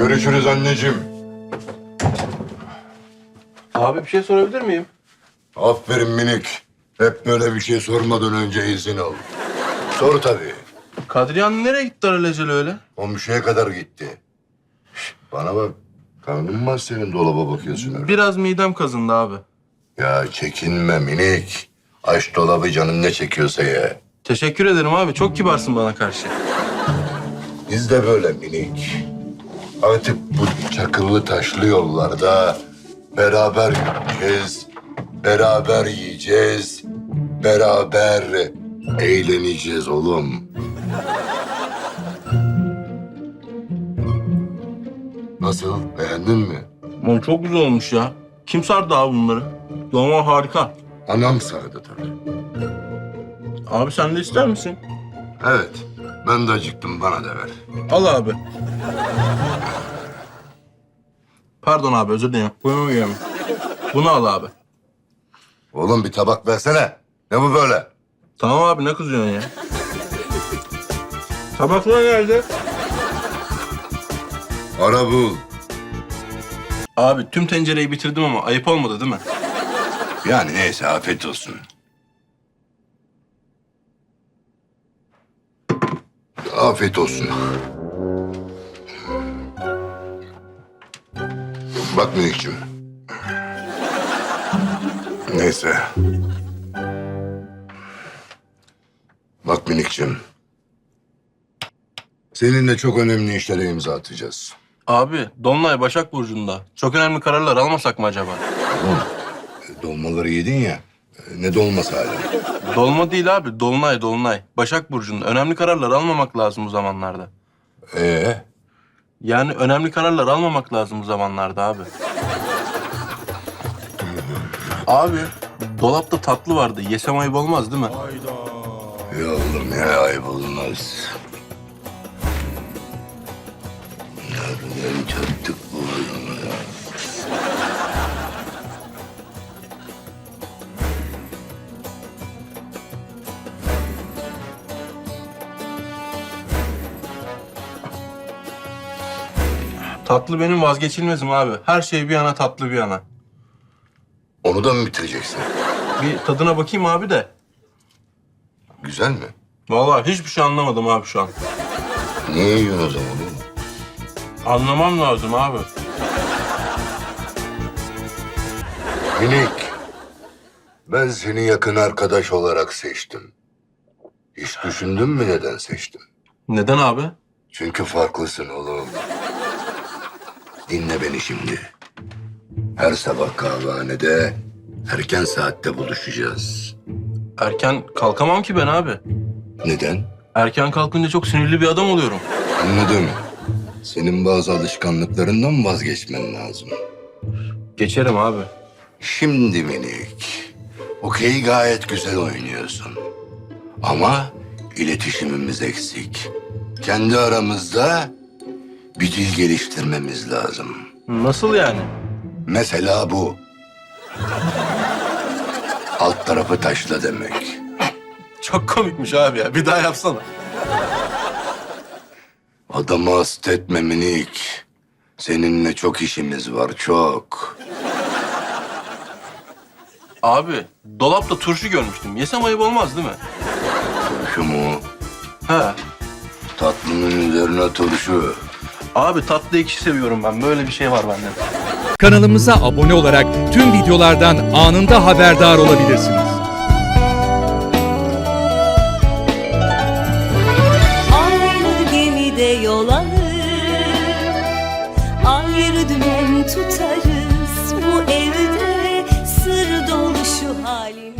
Görüşürüz anneciğim. Abi bir şey sorabilir miyim? Aferin minik. Hep böyle bir şey sormadan önce izin al. Sor tabii. Kadriye Hanım nereye gitti alelacele öyle? Komşuya kadar gitti. Şş, bana bak. Karnın var senin dolaba bakıyorsun öyle? Biraz midem kazındı abi. Ya çekinme minik. Aç dolabı canın ne çekiyorsa ye. Teşekkür ederim abi. Çok kibarsın bana karşı. Biz de böyle minik. Artık bu çakıllı taşlı yollarda beraber yürüyeceğiz, beraber yiyeceğiz, beraber eğleneceğiz oğlum. Nasıl? Beğendin mi? Oğlum çok güzel olmuş ya. Kim sardı abi bunları? Dolma harika. Anam sardı tabii. Abi sen de ister misin? Evet, ben de acıktım. Bana da ver. Al abi. Pardon abi özür dilerim. Bunu yiyemem. Bunu al abi. Oğlum bir tabak versene. Ne bu böyle? Tamam abi ne kızıyorsun ya? Tabaklar nerede? Ara bul. Abi tüm tencereyi bitirdim ama ayıp olmadı değil mi? Yani neyse afiyet olsun. Afiyet olsun. Bak Minik'ciğim. Neyse. Bak Minik'ciğim. Seninle çok önemli işlere imza atacağız. Abi Dolunay Başak Burcu'nda. Çok önemli kararlar almasak mı acaba? Dolmaları yedin ya. Ne dolması hala? Dolma değil abi. Dolunay, Dolunay. Başak Burcu'nda. Önemli kararlar almamak lazım bu zamanlarda. Ee, Yani önemli kararlar almamak lazım bu zamanlarda abi. abi, dolapta tatlı vardı. Yesem ayıp olmaz değil mi? ya oğlum ya ayıp olmaz. Nereden çattık bu adamı ya? Tatlı benim vazgeçilmezim abi. Her şey bir yana tatlı bir yana. Onu da mı bitireceksin? Bir tadına bakayım abi de. Güzel mi? Vallahi hiçbir şey anlamadım abi şu an. Niye yiyorsun o zaman oğlum? Anlamam lazım abi. Minik, ben seni yakın arkadaş olarak seçtim. Hiç düşündün mü neden seçtim? Neden abi? Çünkü farklısın oğlum. Dinle beni şimdi. Her sabah kahvehanede erken saatte buluşacağız. Erken kalkamam ki ben abi. Neden? Erken kalkınca çok sinirli bir adam oluyorum. Anladım. Senin bazı alışkanlıklarından vazgeçmen lazım. Geçerim abi. Şimdi minik, okey gayet güzel oynuyorsun. Ama iletişimimiz eksik. Kendi aramızda bir dil geliştirmemiz lazım. Nasıl yani? Mesela bu. Alt tarafı taşla demek. Çok komikmiş abi ya. Bir daha yapsana. Adamı hasta etme minik. Seninle çok işimiz var, çok. Abi dolapta turşu görmüştüm. Yesem ayıp olmaz değil mi? Turşu mu? He. Tatlının üzerine turşu. Abi tatlı ekşi seviyorum ben. Böyle bir şey var bende. Kanalımıza abone olarak tüm videolardan anında haberdar olabilirsiniz. Aynı gemide yol alır tutarız Bu evde sır dolu şu halim